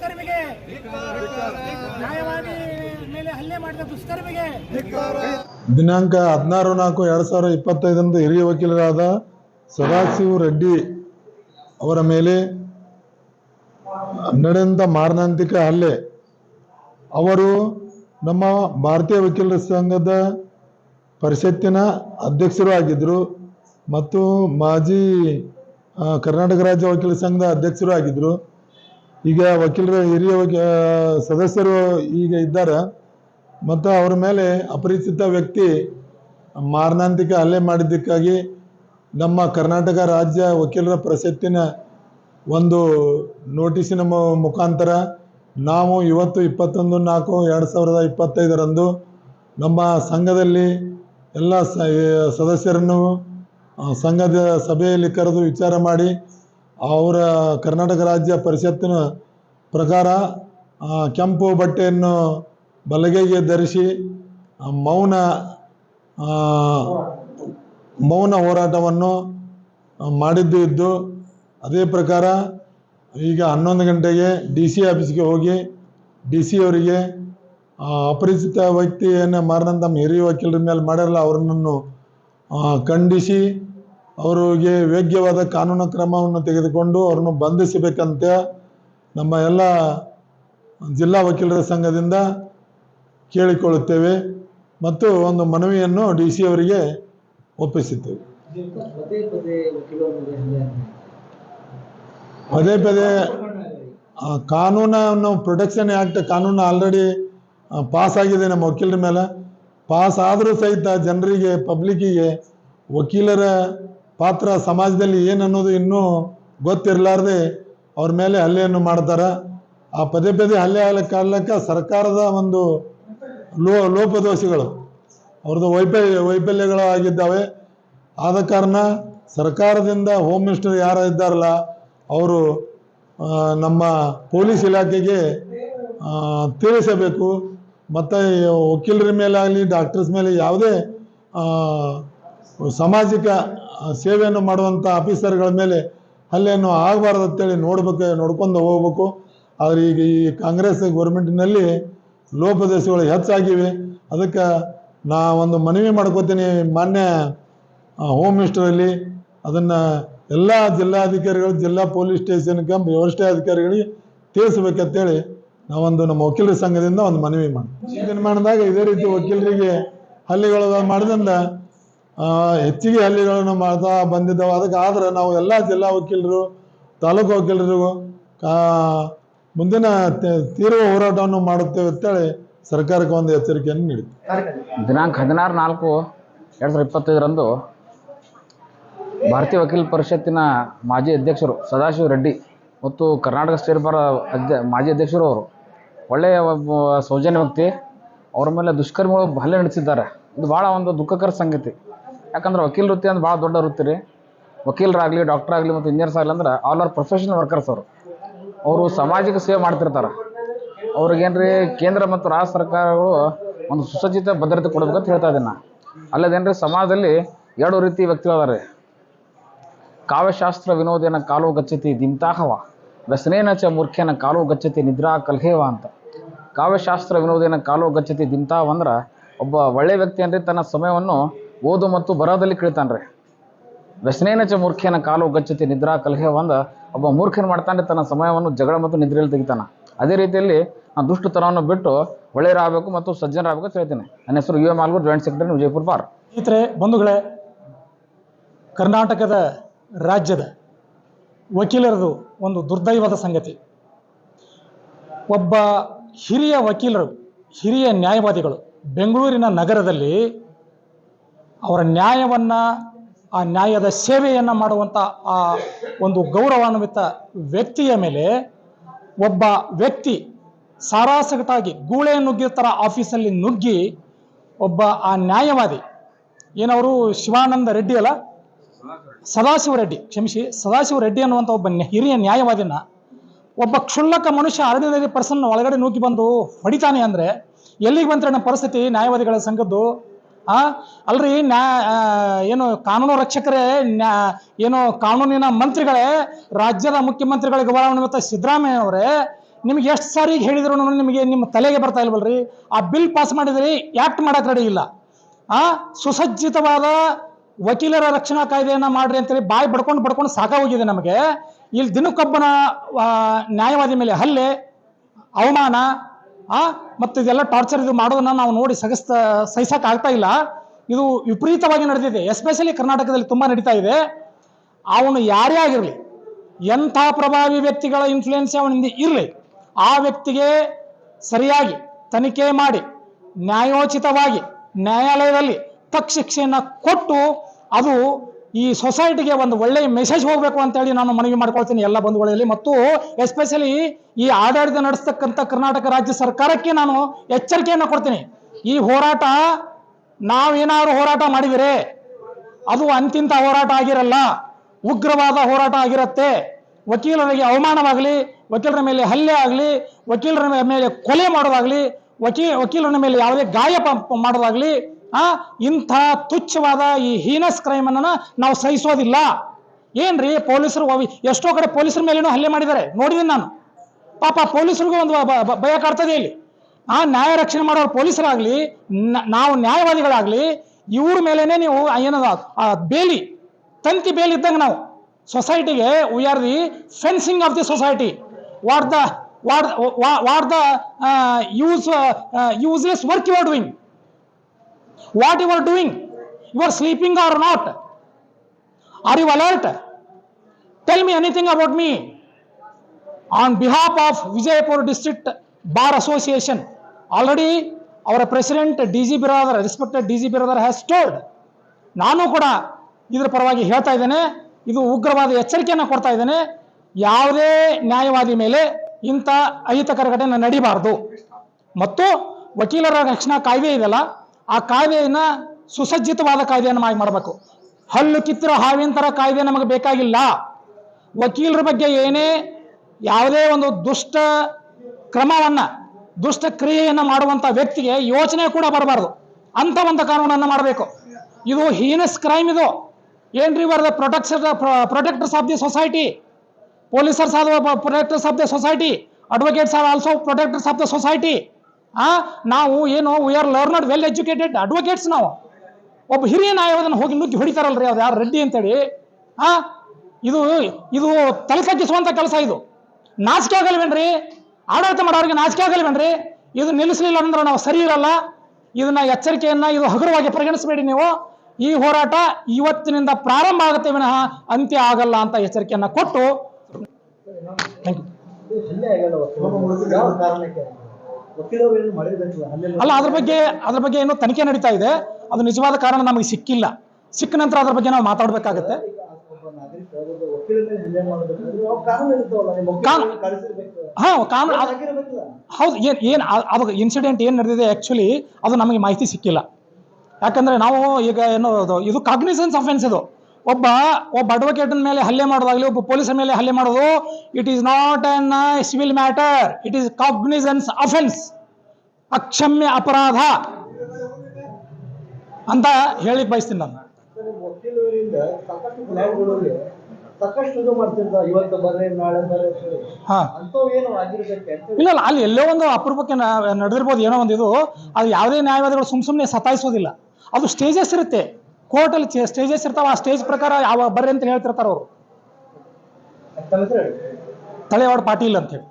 ದುಷ್ಕರ್ಮಿಗೆ. ನ್ಯಾಯವಾದಿ ಮೇಲೆ ಹಲ್ಲೆ ಮಾಡಿದ ದುಷ್ಕರ್ಮಿಗೆ. ದಿನಾಂಕ ಹದಿನಾರು ನಾಲ್ಕು ಎರಡು ಸಾವಿರದ ಇಪ್ಪತ್ತೈದರಂದು ಹಿರಿಯ ವಕೀಲರಾದ ಸದಾಶಿವ ರೆಡ್ಡಿ ಅವರ ಮೇಲೆ ನಡೆದಂಥ ಮಾರಣಾಂತಿಕ ಹಲ್ಲೆ. ಅವರು ನಮ್ಮ ಭಾರತೀಯ ವಕೀಲರ ಸಂಘದ ಪರಿಷತ್ತಿನ ಅಧ್ಯಕ್ಷರು ಆಗಿದ್ದರು ಮತ್ತು ಮಾಜಿ ಕರ್ನಾಟಕ ರಾಜ್ಯ ವಕೀಲರ ಸಂಘದ ಅಧ್ಯಕ್ಷರು ಆಗಿದ್ದರು ಈಗ ವಕೀಲರ, ಹಿರಿಯ ಸದಸ್ಯರು ಈಗ ಇದ್ದಾರೆ. ಮತ್ತು ಅವರ ಮೇಲೆ ಅಪರಿಚಿತ ವ್ಯಕ್ತಿ ಮಾರಣಾಂತಿಕ ಹಲ್ಲೆ ಮಾಡಿದ್ದಕ್ಕಾಗಿ ನಮ್ಮ ಕರ್ನಾಟಕ ರಾಜ್ಯ ವಕೀಲರ ಪ್ರಶಸ್ತಿನ ಒಂದು ನೋಟಿಸಿನ ಮುಖಾಂತರ ನಾವು ಇವತ್ತು ಇಪ್ಪತ್ತೊಂದು, ನಾಲ್ಕು, ಎರಡು ಸಾವಿರದ ಇಪ್ಪತ್ತೈದರಂದು ನಮ್ಮ ಸಂಘದಲ್ಲಿ ಎಲ್ಲ ಸದಸ್ಯರನ್ನು ಸಂಘದ ಸಭೆಯಲ್ಲಿ ಕರೆದು ವಿಚಾರ ಮಾಡಿ ಅವರ ಕರ್ನಾಟಕ ರಾಜ್ಯ ಪರಿಷತ್ತಿನ ಪ್ರಕಾರ ಕೆಂಪು ಬಟ್ಟೆಯನ್ನು ಬಲಗೈಗೆ ಧರಿಸಿ ಮೌನ ಮೌನ ಹೋರಾಟವನ್ನು ಮಾಡಿದ್ದು ಇದ್ದು, ಅದೇ ಪ್ರಕಾರ ಈಗ ಹನ್ನೊಂದು ಗಂಟೆಗೆ ಡಿ ಸಿ ಆಫೀಸ್ಗೆ ಹೋಗಿ ಡಿ ಸಿ ಅವರಿಗೆ ಅಪರಿಚಿತ ವ್ಯಕ್ತಿಯನ್ನು ಮಾರಿದಂಥ ಹಿರಿಯ ವಕೀಲರ ಮೇಲೆ ಮಾಡಿರಲ್ಲ, ಅವರನ್ನು ಖಂಡಿಸಿ ಅವರಿಗೆ ಯೋಗ್ಯವಾದ ಕಾನೂನು ಕ್ರಮವನ್ನು ತೆಗೆದುಕೊಂಡು ಅವರನ್ನು ಬಂಧಿಸಬೇಕಂತೆ ನಮ್ಮ ಎಲ್ಲ ಜಿಲ್ಲಾ ವಕೀಲರ ಸಂಘದಿಂದ ಕೇಳಿಕೊಳ್ಳುತ್ತೇವೆ ಮತ್ತು ಒಂದು ಮನವಿಯನ್ನು ಡಿ ಸಿ ಅವರಿಗೆ ಒಪ್ಪಿಸುತ್ತೇವೆ. ಪದೇ ಪದೇ ಕಾನೂನನ್ನು ಪ್ರೊಟೆಕ್ಷನ್ ಆ್ಯಕ್ಟ್ ಕಾನೂನು ಆಲ್ರೆಡಿ ಪಾಸ್ ಆಗಿದೆ ನಮ್ಮ ವಕೀಲರ ಮೇಲೆ. ಪಾಸ್ ಆದರೂ ಸಹಿತ ಜನರಿಗೆ ಪಬ್ಲಿಕ್ಕಿಗೆ ವಕೀಲರ ಪಾತ್ರ ಸಮಾಜದಲ್ಲಿ ಏನನ್ನೋದು ಇನ್ನೂ ಗೊತ್ತಿರಲಾರ್ದೆ ಅವ್ರ ಮೇಲೆ ಹಲ್ಲೆಯನ್ನು ಮಾಡ್ತಾರೆ. ಆ ಪದೇ ಪದೇ ಹಲ್ಲೆ ಆಗ ಕಾರಣಕ್ಕೆ ಸರ್ಕಾರದ ಒಂದು ಲೋ, ಲೋಪದೋಷಗಳು. ಅವ್ರದ್ದು ವೈಫಲ್ಯ, ವೈಫಲ್ಯಗಳು ಆಗಿದ್ದಾವೆ. ಆದ ಕಾರಣ ಸರ್ಕಾರದಿಂದ ಹೋಮ್ ಮಿನಿಸ್ಟರ್ ಯಾರು ಇದ್ದಾರಲ್ಲ, ಅವರು ನಮ್ಮ ಪೊಲೀಸ್ ಇಲಾಖೆಗೆ ತಿಳಿಸಬೇಕು. ಮತ್ತು ವಕೀಲರ ಮೇಲೆ ಆಗಲಿ, ಡಾಕ್ಟರ್ಸ್ ಮೇಲೆ ಯಾವುದೇ ಸಾಮಾಜಿಕ ಸೇವೆಯನ್ನು ಮಾಡುವಂಥ ಆಫೀಸರ್ಗಳ ಮೇಲೆ ಹಲ್ಲೆಯನ್ನು ಆಗಬಾರ್ದು ಅಂತೇಳಿ ನೋಡ್ಬೇಕು ನೋಡ್ಕೊಂಡು ಹೋಗ್ಬೇಕು. ಆದರೆ ಈಗ ಈ ಕಾಂಗ್ರೆಸ್ ಗೌರ್ಮೆಂಟಿನಲ್ಲಿ ಲೋಪದೇಶಗಳು ಹೆಚ್ಚಾಗಿವೆ. ಅದಕ್ಕೆ ನಾ ಒಂದು ಮನವಿ ಮಾಡ್ಕೋತೀನಿ ಮಾನ್ಯ ಹೋಮ್ ಮಿನಿಸ್ಟರಲ್ಲಿ. ಅದನ್ನು ಎಲ್ಲ ಜಿಲ್ಲಾಧಿಕಾರಿಗಳು ಜಿಲ್ಲಾ ಪೊಲೀಸ್ ಸ್ಟೇಷನ್ ಸ್ಟೇಷನ್ಗೆ ವ್ಯವಸ್ಥೆ ಅಧಿಕಾರಿಗಳಿಗೆ ತಿಳಿಸ್ಬೇಕಂತೇಳಿ ನಾವೊಂದು ನಮ್ಮ ವಕೀಲರ ಸಂಘದಿಂದ ಒಂದು ಮನವಿ ಮಾಡಿ ಈ ದಿನಮಾನದಾಗ ಇದೇ ರೀತಿ ವಕೀಲರಿಗೆ ಹಲ್ಲೆಗಳು ಮಾಡಿದ್ರಿಂದ ಆ, ಹೆಚ್ಚಿಗೆ ಹಳ್ಳಿಗಳನ್ನು ಮಾಡ್ತಾ ಬಂದಿದ್ದಾವೆ. ಅದಕ್ಕೆ ಆದ್ರೆ ನಾವು ಎಲ್ಲ ಜಿಲ್ಲಾ ವಕೀಲರು, ತಾಲೂಕು ವಕೀಲರು ಮುಂದಿನ ತೀವ್ರ ಹೋರಾಟವನ್ನು ಮಾಡುತ್ತೇವೆ ಅಂತೇಳಿ ಸರ್ಕಾರಕ್ಕೆ ಒಂದು ಎಚ್ಚರಿಕೆಯನ್ನು ನೀಡಿತು ದಿನಾಂಕ ಹದಿನಾರು ನಾಲ್ಕು ಎರಡು ಸಾವಿರದ ಇಪ್ಪತ್ತೈದರಂದು ಭಾರತೀಯ ವಕೀಲ ಪರಿಷತ್ತಿನ ಮಾಜಿ ಅಧ್ಯಕ್ಷರು ಸದಾಶಿವ ರೆಡ್ಡಿ ಮತ್ತು ಕರ್ನಾಟಕ ಸ್ಟೇಟ್ ಬಾರ್ ಅಧ್ಯ ಮಾಜಿ ಅಧ್ಯಕ್ಷರು ಅವರು ಒಳ್ಳೆಯ ಒಬ್ಬ ಸೌಜನ್ಯ ವ್ಯಕ್ತಿ. ಅವರ ಮೇಲೆ ದುಷ್ಕರ್ಮಿಗಳು ಹಲ್ಲೆ ನಡೆಸಿದ್ದಾರೆ. ಇದು ಭಾಳ ಒಂದು ದುಃಖಕರ ಸಂಗತಿ. ಯಾಕಂದ್ರೆ ವಕೀಲ ವೃತ್ತಿ ಅಂದ್ರೆ ಭಾಳ ದೊಡ್ಡ ವೃತ್ತಿ ರೀ. ವಕೀಲರಾಗಲಿ ಡಾಕ್ಟರ್ ಆಗಲಿ ಮತ್ತು ಇಂಜಿನಿಯರ್ಸ್ ಆಗಲಿ ಅಂದ್ರೆ ಆಲ್ ಆರ್ ಪ್ರೊಫೆಷನಲ್ ವರ್ಕರ್ಸ್ ಅವರು. ಅವರು ಸಮಾಜಕ್ಕೆ ಸೇವೆ ಮಾಡ್ತಿರ್ತಾರೆ. ಅವ್ರಿಗೇನ್ರಿ ಕೇಂದ್ರ ಮತ್ತು ರಾಜ್ಯ ಸರ್ಕಾರಗಳು ಒಂದು ಸುಸಜ್ಜಿತ ಭದ್ರತೆ ಕೊಡ್ಬೇಕಂತ ಹೇಳ್ತಾ ಇದ್ದೀನಿ ನಾ. ಅಲ್ಲದೇನ್ರಿ ಸಮಾಜದಲ್ಲಿ ಎರಡು ರೀತಿ ವ್ಯಕ್ತಿಗಳು ಅದಾರೆ ಕಾವ್ಯಶಾಸ್ತ್ರ ವಿನೋದೇನ ಕಾಲು ಗಚ್ಚತಿ ದಿಂತಾಹವ. ವ್ಯಸನೇನ ಚ ಮೂರ್ಖೇನ ಕಾಲು ಗಚ್ಚತಿ ನಿದ್ರಾ ಕಲ್ಹೇವ ಅಂತ. ಕಾವ್ಯಶಾಸ್ತ್ರ ವಿನೋದೇನ ಕಾಲು ಗಚ್ಚತಿ ದಿಂತಾವ ಅಂದ್ರೆ ಒಬ್ಬ ಒಳ್ಳೆ ವ್ಯಕ್ತಿ ಅಂದ್ರೆ ತನ್ನ ಸಮಯವನ್ನು ಓದು ಮತ್ತು ಬರೋದಲ್ಲಿ ಕಳಿತಾನ್ರಿ. ವ್ಯಸನೇನ ಚ ಮೂರ್ಖೇನ ಕಾಲು ಗಚ್ಚತಿ ನಿದ್ರಾ ಕಲಹೆ ಒಂದು ಒಬ್ಬ ಮೂರ್ಖನ ಮಾಡ್ತಾನೆ ತನ್ನ ಸಮಯವನ್ನು ಜಗಳ ಮತ್ತು ನಿದ್ರೆಯಲ್ಲಿ ತೆಗಿತಾನೆ. ಅದೇ ರೀತಿಯಲ್ಲಿ ನಾನು ದುಷ್ಟತನವನ್ನು ಬಿಟ್ಟು ಒಳ್ಳೆಯರಾಗಬೇಕು ಮತ್ತು ಸಜ್ಜನರಾಗಬೇಕು ಅಂತ ಹೇಳ್ತೀನಿ. ನನ್ನ ಹೆಸರು U M Algur joint secretary Vijayapura ಪಾರ್ ಸ್ನೇಹಿತರೆ, ಬಂಧುಗಳೇ, ಕರ್ನಾಟಕದ ರಾಜ್ಯದ ವಕೀಲರದು ಒಂದು ದುರ್ದೈವದ ಸಂಗತಿ. ಒಬ್ಬ ಹಿರಿಯ ವಕೀಲರು, ಹಿರಿಯ ನ್ಯಾಯವಾದಿಗಳು ಬೆಂಗಳೂರಿನ ನಗರದಲ್ಲಿ ಅವರ ನ್ಯಾಯವನ್ನು, ಆ ನ್ಯಾಯದ ಸೇವೆಯನ್ನು ಮಾಡುವಂಥ ಆ ಒಂದು ಗೌರವಾನ್ವಿತ ವ್ಯಕ್ತಿಯ ಮೇಲೆ ಒಬ್ಬ ವ್ಯಕ್ತಿ ಸಾರಾಸಗಟಾಗಿ ಗೂಳೆ ನುಗ್ಗಿದ ಥರ ಆಫೀಸಲ್ಲಿ ನುಗ್ಗಿ ಒಬ್ಬ ಆ ನ್ಯಾಯವಾದಿ. ಏನವರು ಶಿವಾನಂದ ರೆಡ್ಡಿ ಅಲ್ಲ? ಸದಾಶಿವ ರೆಡ್ಡಿ, ಕ್ಷಮಿಸಿ, ಸದಾಶಿವ ರೆಡ್ಡಿ ಅನ್ನುವಂಥ ಒಬ್ಬ ಹಿರಿಯ ನ್ಯಾಯವಾದಿನ. ಒಬ್ಬ ಕ್ಷುಲ್ಲಕ ಮನುಷ್ಯ ಆರ್ಡಿನರಿ ಪರ್ಸನ್ ಒಳಗಡೆ ನುಗ್ಗಿ ಬಂದು ಹೊಡಿತಾನೆ ಅಂದರೆ ಎಲ್ಲಿಗೆ ಬಂತ ಪರಿಸ್ಥಿತಿ? ನ್ಯಾಯವಾದಿಗಳ ಸಂಘದ್ದು ಆ? ಅಲ್ರಿ, ನ್ಯಾ ಏನು ಕಾನೂನು ರಕ್ಷಕರೇ, ನ್ಯಾ, ಏನು ಕಾನೂನಿನ ಮಂತ್ರಿಗಳೇ, ರಾಜ್ಯದ ಮುಖ್ಯಮಂತ್ರಿಗಳಿಗೆ ಮತ್ತು ಸಿದ್ದರಾಮಯ್ಯ ಅವರೇ, ನಿಮ್ಗೆ ಎಷ್ಟು ಸಾರಿ ಹೇಳಿದ್ರು ನಿಮಗೆ ನಿಮ್ಮ ತಲೆಗೆ ಬರ್ತಾ ಇಲ್ವಲ್ರಿ? ಆ ಬಿಲ್ ಪಾಸ್ ಮಾಡಿದ್ರಿ ಯಾಕ್ಟ್ ಮಾಡಕ್ ರೆಡಿ ಇಲ್ಲ. ಆ? ಸುಸಜ್ಜಿತವಾದ ವಕೀಲರ ರಕ್ಷಣಾ ಕಾಯ್ದೆಯನ್ನ ಮಾಡ್ರಿ ಅಂತೇಳಿ ಬಾಯಿ ಬಡ್ಕೊಂಡು ಬಡ್ಕೊಂಡು ಸಾಕಾಗೋಗಿದೆ ನಮಗೆ. ಇಲ್ಲಿ ದಿನಕ್ಕೊಬ್ಬನ ನ್ಯಾಯವಾದಿ ಮೇಲೆ ಹಲ್ಲೆ, ಅವಮಾನ ಆ, ಮತ್ತೆ ಇದೆಲ್ಲ ಟಾರ್ಚರ್ ಇದು ಮಾಡೋದನ್ನ ನಾವು ನೋಡಿ ಸಗಸ್ತ, ಸಹಿಸಕ್ ಆಗ್ತಾ ಇಲ್ಲ. ಇದು ವಿಪರೀತವಾಗಿ ನಡೆದಿದೆ. ಎಸ್ಪೆಷಲಿ ಕರ್ನಾಟಕದಲ್ಲಿ ತುಂಬಾ ನಡೀತಾ ಇದೆ. ಅವನು ಯಾರೇ ಆಗಿರಲಿ, ಎಂಥ ಪ್ರಭಾವಿ ವ್ಯಕ್ತಿಗಳ ಇನ್ಫ್ಲುಯೆನ್ಸ್ ಅವನಿಂದ ಇರಲಿ, ಆ ವ್ಯಕ್ತಿಗೆ ಸರಿಯಾಗಿ ತನಿಖೆ ಮಾಡಿ, ನ್ಯಾಯೋಚಿತವಾಗಿ ನ್ಯಾಯಾಲಯದಲ್ಲಿ ತಕ್ಷಿಕ್ಷೆಯನ್ನು ಕೊಟ್ಟು ಅದು ಈ ಸೊಸೈಟಿಗೆ ಒಂದು ಒಳ್ಳೆಯ ಮೆಸೇಜ್ ಹೋಗಬೇಕು ಅಂತೇಳಿ ನಾನು ಮನವಿ ಮಾಡ್ಕೊಳ್ತೀನಿ ಎಲ್ಲ ಬಂಧುಗಳಲ್ಲಿ. ಮತ್ತು ಎಸ್ಪೆಷಲಿ ಈ ಆಡಳಿತ ನಡೆಸ್ತಕ್ಕಂಥ ಕರ್ನಾಟಕ ರಾಜ್ಯ ಸರ್ಕಾರಕ್ಕೆ ನಾನು ಎಚ್ಚರಿಕೆಯನ್ನು ಕೊಡ್ತೀನಿ. ಈ ಹೋರಾಟ ನಾವೇನಾದ್ರು ಹೋರಾಟ ಮಾಡಿದರೆ ಅದು ಅಂತಿಂತ ಹೋರಾಟ ಆಗಿರಲ್ಲ. ಉಗ್ರವಾದ ಹೋರಾಟ ಆಗಿರುತ್ತೆ. ವಕೀಲರಿಗೆ ಅವಮಾನವಾಗಲಿ, ವಕೀಲರ ಮೇಲೆ ಹಲ್ಲೆ ಆಗಲಿ, ವಕೀಲರ ಮೇಲೆ ಕೊಲೆ ಮಾಡೋದಾಗ್ಲಿ, ವಕೀ, ವಕೀಲರ ಮೇಲೆ ಯಾವುದೇ ಗಾಯ ಮಾಡೋದಾಗಲಿ ಆ, ಇಂಥ ತುಚ್ಛವಾದ ಈ ಹೀನಸ್ ಕ್ರೈಮ್ ಅನ್ನ ನಾವು ಸಹಿಸೋದಿಲ್ಲ. ಏನ್ರಿ ಪೊಲೀಸರು ಎಷ್ಟೋ ಕಡೆ ಪೊಲೀಸರ ಮೇಲೇನೂ ಹಲ್ಲೆ ಮಾಡಿದ್ದಾರೆ. ನೋಡಿದ್ದೀನಿ ನಾನು. ಪಾಪ ಪೊಲೀಸರಿಗೂ ಒಂದು ಭಯ ಕಾಡ್ತದೆ ಇಲ್ಲಿ. ಆ ನ್ಯಾಯ ರಕ್ಷಣೆ ಮಾಡೋರು ಪೊಲೀಸರಾಗ್ಲಿ ನಾವು ನ್ಯಾಯವಾದಿಗಳಾಗ್ಲಿ, ಇವ್ರ ಮೇಲೇನೆ ನೀವು ಏನದ ಬೇಲಿ, ತಂತಿ ಬೇಲಿ ಇದ್ದಂಗೆ ನಾವು. ಸೊಸೈಟಿಗೆ we are the fencing of the society what the what what the use useless work you are doing what you are doing you are sleeping are not are you alert tell me anything about me on behalf district bar association already ಅವರ president D G Biradar respected D G Biradar has told ನಾನು ಕೂಡ ಇದರ ಪರವಾಗಿ ಹೇಳ್ತಾ ಇದ್ದೇನೆ. ಇದು ಉಗ್ರವಾದ ಎಚ್ಚರಿಕೆಯನ್ನು ಕೊಡ್ತಾ ಇದ್ದೇನೆ. ಯಾವುದೇ ನ್ಯಾಯವಾದಿ ಮೇಲೆ ಇಂಥ ಅಹಿತಕರ ಘಟನೆ ನಡೀಬಾರದು. ಮತ್ತು ವಕೀಲರ ರಕ್ಷಣಾ ಕಾಯ್ದೆ ಇದೆಯಲ್ಲ ಆ ಕಾಯ್ದೆಯನ್ನ ಸುಸಜ್ಜಿತವಾದ ಕಾಯ್ದೆಯನ್ನು ಮಾಡಿ ಮಾಡಬೇಕು. ಹಲ್ಲು ಕಿತ್ತಿರೋ ಹಾವಿನ ಥರ ಕಾಯ್ದೆ ನಮಗೆ ಬೇಕಾಗಿಲ್ಲ. ವಕೀಲರ ಬಗ್ಗೆ ಏನೇ ಯಾವುದೇ ಒಂದು ದುಷ್ಟ ಕ್ರಮವನ್ನ, ದುಷ್ಟ ಕ್ರಿಯೆಯನ್ನು ಮಾಡುವಂತ ವ್ಯಕ್ತಿಗೆ ಯೋಚನೆ ಕೂಡ ಬರಬಾರದು. ಅಂತ ಒಂದು ಕಾನೂನನ್ನು ಮಾಡಬೇಕು. ಇದು ಹೀನಸ್ ಕ್ರೈಮ್ ಇದು. ಏನ್ರಿ we're the protector protectors of the society ಪೊಲೀಸರ್ಸ್ ಆದ protectors of the society advocates are also protectors of the society ಆ, ನಾವು ಏನು we are learned well educated advocates ನಾವು. ಒಬ್ಬ ಹಿರಿಯ ನ್ಯಾಯವಾದನ ಹೋಗಿ ನುಗ್ಗಿ ಹೊಡಿತಾರಲ್ರಿ ಅವ್ರು ಯಾರು ರೆಡ್ಡಿ ಅಂತೇಳಿ. ಆ, ಇದು ಇದು ತಲೆ ತಗ್ಗಿಸುವಂತ ಕೆಲಸ ಇದು. ನಾಚಿಕೆ ಆಗಲ್ವೇನ್ರಿ? ಆಡಳಿತ ಮಾಡೋರಿಗೆ ನಾಚಿಕೆ ಆಗಲ್ವೇನ್ರಿ? ಇದು ನಿಲ್ಲಿಸಲಿಲ್ಲ ಅಂದ್ರೆ ನಾವು ಸರಿ ಇರಲ್ಲ. ಇದನ್ನ ಎಚ್ಚರಿಕೆಯನ್ನ ಇದು ಹಗುರವಾಗಿ ಪರಿಗಣಿಸಬೇಡಿ ನೀವು. ಈ ಹೋರಾಟ ಇವತ್ತಿನಿಂದ ಪ್ರಾರಂಭ ಆಗುತ್ತೆ ವಿನಃ ಅಂತ್ಯ ಆಗಲ್ಲ ಅಂತ ಎಚ್ಚರಿಕೆಯನ್ನ ಕೊಟ್ಟು. ಥ್ಯಾಂಕ್ ಯು ಅಲ್ಲ ಅದ್ರ ಬಗ್ಗೆ ಅದ್ರ ಬಗ್ಗೆ ಏನೋ ತನಿಖೆ ನಡೀತಾ ಇದೆ. ಅದು ನಿಜವಾದ ಕಾರಣ ನಮಗೆ ಸಿಕ್ಕಿಲ್ಲ. ಸಿಕ್ಕ ನಂತರ ಅದ್ರ ಬಗ್ಗೆ ನಾವು ಮಾತಾಡ್ಬೇಕಾಗತ್ತೆ. ಹೌದು ಏನ್ ಏನ್ ಅದು ಇನ್ಸಿಡೆಂಟ್ ಏನು ನಡೆದಿದೆ ಆಕ್ಚುಲಿ ಅದು ನಮಗೆ ಮಾಹಿತಿ ಸಿಕ್ಕಿಲ್ಲ. ಯಾಕಂದ್ರೆ ನಾವು ಈಗ ಏನು ಇದು ಕಾಗ್ನಿಸೆನ್ಸ್ ಅಫೆನ್ಸ್ ಇದು. ಒಬ್ಬ ಒಬ್ಬ ಅಡ್ವೊಕೇಟ್ ಮೇಲೆ ಹಲ್ಲೆ ಮಾಡೋದಾಗ್ಲಿ ಒಬ್ಬ ಪೊಲೀಸರ ಮೇಲೆ ಹಲ್ಲೆ ಮಾಡೋದು it is not an civil matter it is cognizance offence ಅಕ್ಷಮ್ಯ ಅಪರಾಧ. ಅಂತ ಹೇಳಿ ಬಯಸ್ತೀನಿ ನಾನು. ಇಲ್ಲ ಅಲ್ಲಿ ಎಲ್ಲೋ ಒಂದು ಅಪರೂಪಕ್ಕೆ ನಡೆದಿರ್ಬೋದು ಏನೋ ಒಂದು ಇದು ಅದು ಯಾವುದೇ ನ್ಯಾಯವಾದಿಗಳು ಸುಮ್ ಸುಮ್ಮನೆ ಸತಾಯಿಸೋದಿಲ್ಲ. ಅದು ಸ್ಟೇಜಸ್ ಇರುತ್ತೆ. ಕೋರ್ಟಲ್ಲಿ ಸ್ಟೇಜಸ್ ಇರ್ತಾವ ಆ ಸ್ಟೇಜ್ ಪ್ರಕಾರ ಯಾವ ಬರ್ರಿ ಅಂತ ಹೇಳ್ತಿರ್ತಾರೆ ಅವರು. ತಲೆವಾಡ ಪಾಟೀಲ್ ಅಂತ ಹೇಳಿ